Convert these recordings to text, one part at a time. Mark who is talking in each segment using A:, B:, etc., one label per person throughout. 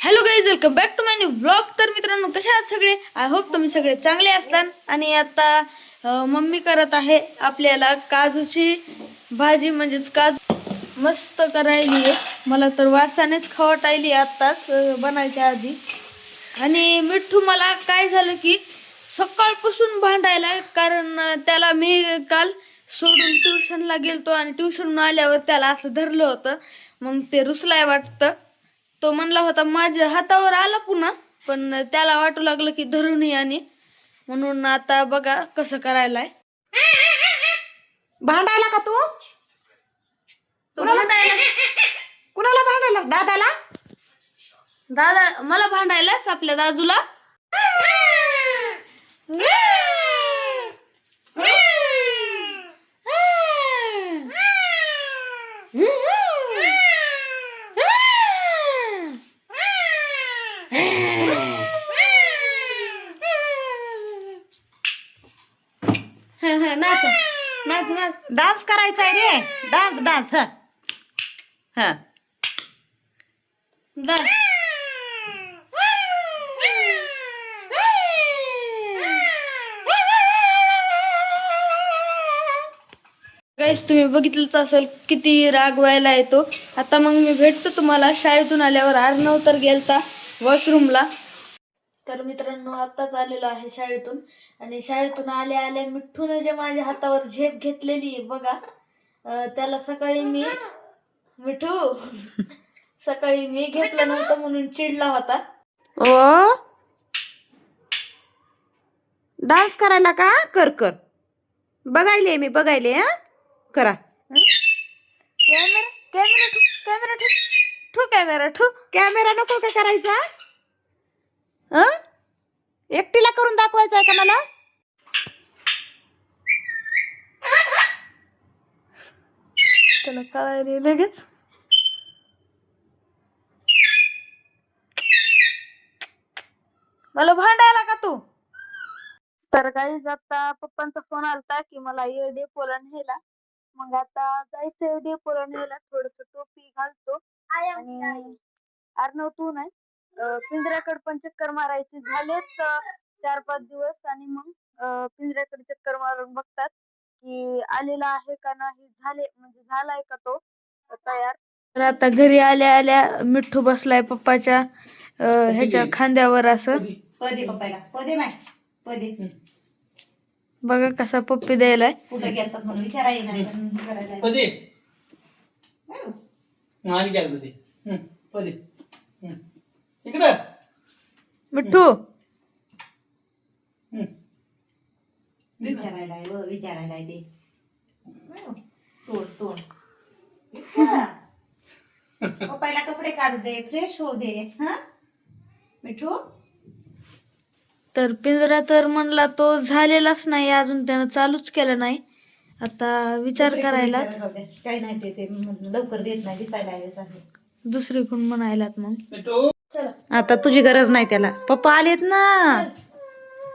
A: Hello guys welcome back to my new blog तर मित्रांनो कशा आहात सगळे? आय होप तुम्ही सगळे चांगले असतात आणि आता मम्मी करत आहे आपल्याला काजूची भाजी म्हणजेच काजू मस्त करायली आहे. मला तर वासानेच खवटायली आत्ताच बनायच्या आधी. आणि मिठ्ठू मला काय झालं की सकाळपासून भांडायला कारण त्याला मी काल सोडून ट्युशनला गेलतो आणि ट्युशन आल्यावर त्याला असं धरलं होतं. मग ते रुसलाय वाटतं. तो म्हणला होता माझ्या हातावर आला पुन्हा. पण त्याला वाटू लागलं की धरून आणि. म्हणून आता बघा कसं करायलाय.
B: भांडायला का तू?
A: तो भांडायला.
B: कुणाला भांडायला? दादाला?
A: दादा मला भांडायलास आपल्या दादूला. नाच नाच नाच.
B: डान्स करायचा आहे रे. डान्स डान्स ह. ह.
A: गाईस तुम्ही बघितलंच असेल किती राग व्हायला येतो. आता मग मी भेटतो तुम्हाला. शाळेतून आल्यावर अर्णव तर गेलता. वॉशरूमला. तर मित्रांनो आत्ताच आलेलो आहे शाळेतून. आणि शाळेतून आल्या आल्या मिठ्ठून जे माझ्या हातावर झेप घेतलेली आहे बघा. त्याला सकाळी मी मिठू सकाळी मी घेतलं नव्हतं म्हणून चिडला होता.
B: ओ? डान्स करायला का? कर कर. बघायले मी बघायले हा? करा.
A: कॅमेरा कॅमेरा ठू कॅमेरा ठू ठू कॅमेरा ठू
B: कॅमेरा नको का करायचा? ह? एकटीला करून दाखवायचा आहे का मला?
A: त्याला कळायला लगेच. मला भांडायला का तू? तर काही आता पप्पांचा फोन आलता की मला ये डेपोला न्यायला. मग आता जायचंय डेपोला न्यायला. थोडस टोपी घालतो. आणि अर्णव तू नाही. पिंजऱ्याकडे पण चक्कर मारायची झालेत चार पाच दिवस आणि मग अं, पिंजऱ्याकडे चक्कर मारून बघतात की आलेला आहे का नाही झाले म्हणजे झालाय का तो तयार? तर आता घरी आल्या आल्या मिठ्ठू बसलाय पप्पाच्या ह्याच्या खांद्यावर असं.
B: पदे पप्पायला पदे माय पदे
A: बघा कसा पप्पी द्यायलाय.
B: कुठं गेलतात विचारायला
C: पदे पदे. इकडं.
A: मिठ्ठू
C: हं.
B: विचारायला व विचारायला ते. तोड तोड. पप्पायला कपडे काढू दे फ्रेश होऊ दे. हा? मिठू?
A: तर पिंजरा तर म्हणला तो झालेलाच नाही अजून त्यानं चालूच केलं नाही. आता विचार करायला.
B: काही नाही ते ते लवकर देत नाही दिसायला आहे.
A: दुसरीकडून म्हणायलात मग.
C: मिठू.
B: आता तुझी गरज नाही त्याला. पप्पा आलेत ना.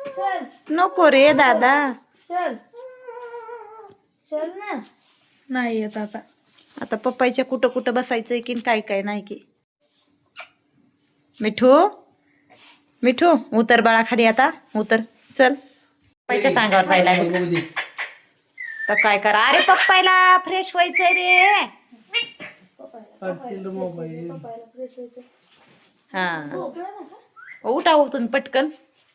A: चल.
B: नको रे दादा.
A: चल. चल ना. नाही येत आता.
B: आता पप्पाच्या कुठं कुठं बसायचंय की काय काय नाही की. मिठू? मिठू उतर बाळा खाली आता. उतर. चल. पप्पाच्या सांगावर
C: दे.
B: तर काय करा? अरे पप्पायला फ्रेश व्हायचंय रे.
C: मोबाईल
B: हा. उठा हो तुम्ही पटकन.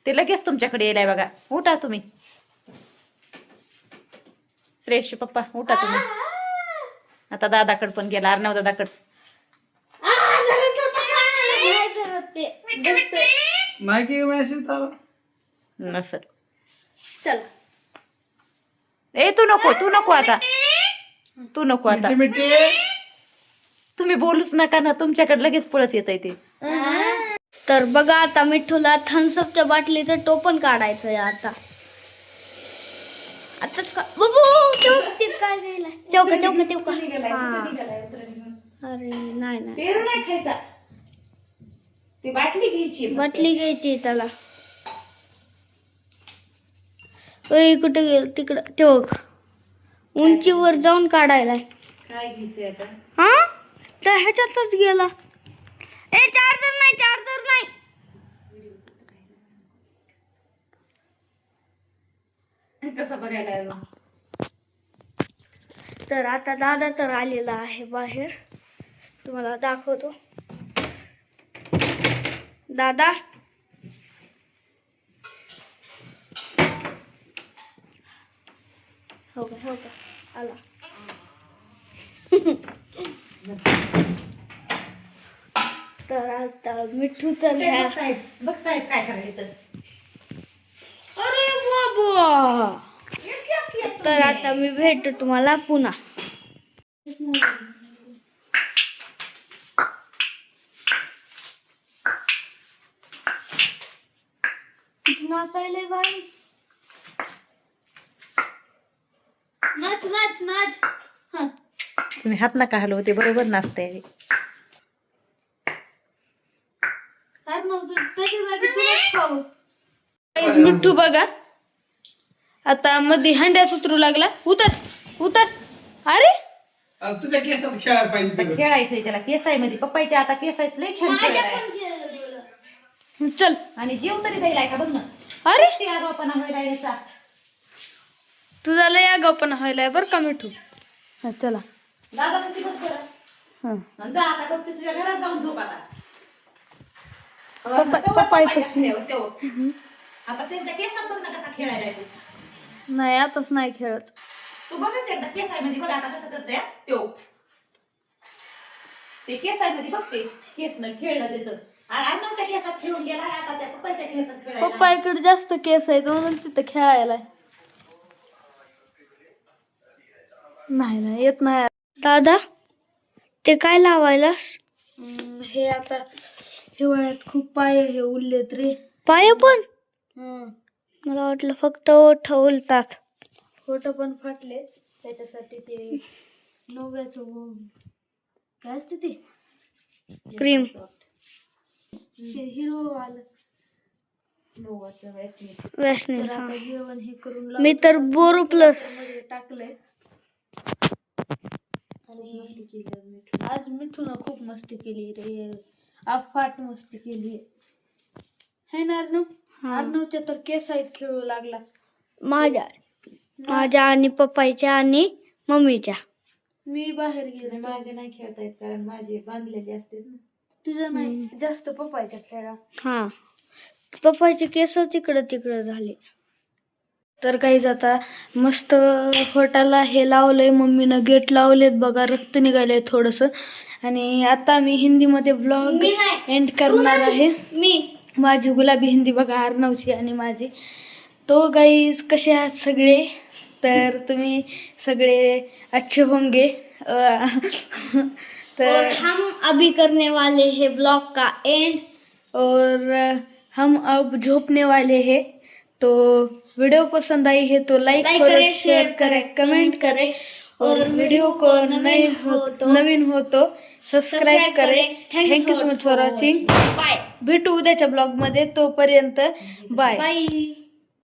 B: ते लगेच तुमच्याकडे येलाय बघा. उठा तुम्ही. श्रेयसचे पप्पा उठा तुम्ही. आता दादाकड पण गेला अर्णव दादाकड.
C: नाही मेसेज
B: नसल.
A: चल.
B: ए तू नको तू नको आता. तू नको आता. तुम्ही बोलूच नका ना तुमच्याकडे लगेच पळत येत ते.
A: तर बघा आता मिठ्ठूला थम्सअपच्या बाटलीचं टोपण काढायचं आहे आता. आताच का बाबू चौक काय गेला चौका चौका चौका. अरे नाही नाही.
B: पेरू नाही खायचा. ती बाटली घ्यायची
A: बाटली घ्यायची त्याला. ओय कुठे गेल? तिकडं चौक उंचीवर जाऊन काढायलाय.
B: काय घ्यायचंय आता?
A: हा? तर ह्याच्यातच गेला. ए चार्जर नाही चार्जर
B: नाही.
A: तर आता दादा तर आलेला आहे बाहेर. तुम्हाला दाखवतो. दादा? हो का हो का. आला. तर आता मिठू तर ह्या
B: साहेब बघ साहेब काय करायचं
A: अरे बाबा! तर आता मी भेटतो तुम्हाला पुन्हा. नाचायले बाई? नाच नाच नाच. हं.
B: तुम्ही हात नका हलवू ते बरोबर नाचते
A: अरे मग तू- त्याच्या जागी तुलाच खावं. Guys, मिठ्ठू बघा. आता मध्ये हंड्यात उतरू लागला. उतर उतर. अरे!
C: तुझ्या केसात खेळायला पाहिजे.
B: खेळायचंय त्याला. केसायमध्ये पप्पाच्या आता केसायत लय छान खेळायला आहे.
A: चल.
B: आणि जीव तरी द्यायला का? बघ ना.
A: अरे!
B: ते आगावपणा व्हायला याचा
A: तुझा लय आगावपणा व्हायलाय बरं का मिठू? हा, चला.
B: दादा कशी बघ
A: हं.
B: जा आता तुझ्या घरात जाऊन झोप आता.
A: पप्पा-.
B: आता त्यांच्या केसात बघ ना कसा खेळायला आहे तू
A: नाही आताच नाही खेळत.
B: तू बघच एकदा केसायमध्ये बघ आता कसं करते त्यो ते केसायमध्ये बघ ते. केस न खेळलं त्याचं. आणि अर्णवच्या केसात खेळून गेला आता त्या पप्पाच्या केसात खेळायला
A: पप्पा इकडे जास्त केस आहेत म्हणून तिथं खेळायला नाही नाही येत नाही. दादा ते काय लावायलास? हे आता हिवाळ्यात खूप पाय हे उरलेत रे. पाय पण? मला वाटलं फक्त ओठ उलतात. फोट पण फाटले त्याच्यासाठी ते नव्याचं व- काय असते ते? क्रीम. ते हिरो आलं
B: नोवाचं वयस्मी.
A: वॅसनील.
B: तर आता
A: जेवण हे करून मी तर बोरो प्लस. टाकलंय. आणि आज मिठून खूप मस्ती केली रे. अफाट मस्ती केली. है ना अर्णव? अर्णवच्या तर केस आहेत खेळू लागला. माझ्या माझ्या आणि पप्पाच्या आणि मम्मीच्या. मी बाहेर गेले.
B: माझे नाही खेळता येत कारण माझे बांधलेले असते ना.
A: तुझ्या नाही जास्त पप्पाच्या खेळा. हा. पप्पाचे केस तिकडं तिकडं झाले. तर काही आता मस्त फोटाला हे लावलंय. मम्मीनं गेट लावलेत. बघा रक्त निघालंय थोडस. आणि आता मी हिंदी हिंदीमध्ये ब्लॉग एंड करणार आहे. मी. माझी गुलाबी हिंदी बघा अर्णवची आणि माझी. तो गाईज कसे आहात सगळे? तर तुम्ही सगळे अच्छे होंगे. तर
D: हम अभी करने वाले हैं ब्लॉग का एंड
A: और हम अब झोपने वाले हैं. तो वीडियो पसंद आई है तो लाइक करें शेयर करें, कमेंट करें. और वीडियो को नए हो
D: तो-
A: नवीन हो तो सबस्क्राईब
D: Subscribe
A: करें.
D: Thanks
A: thank you so much for watching
D: bye
A: भेटू उद्याच्या ब्लॉगमध्ये तोपर्यंत बाय
D: बाय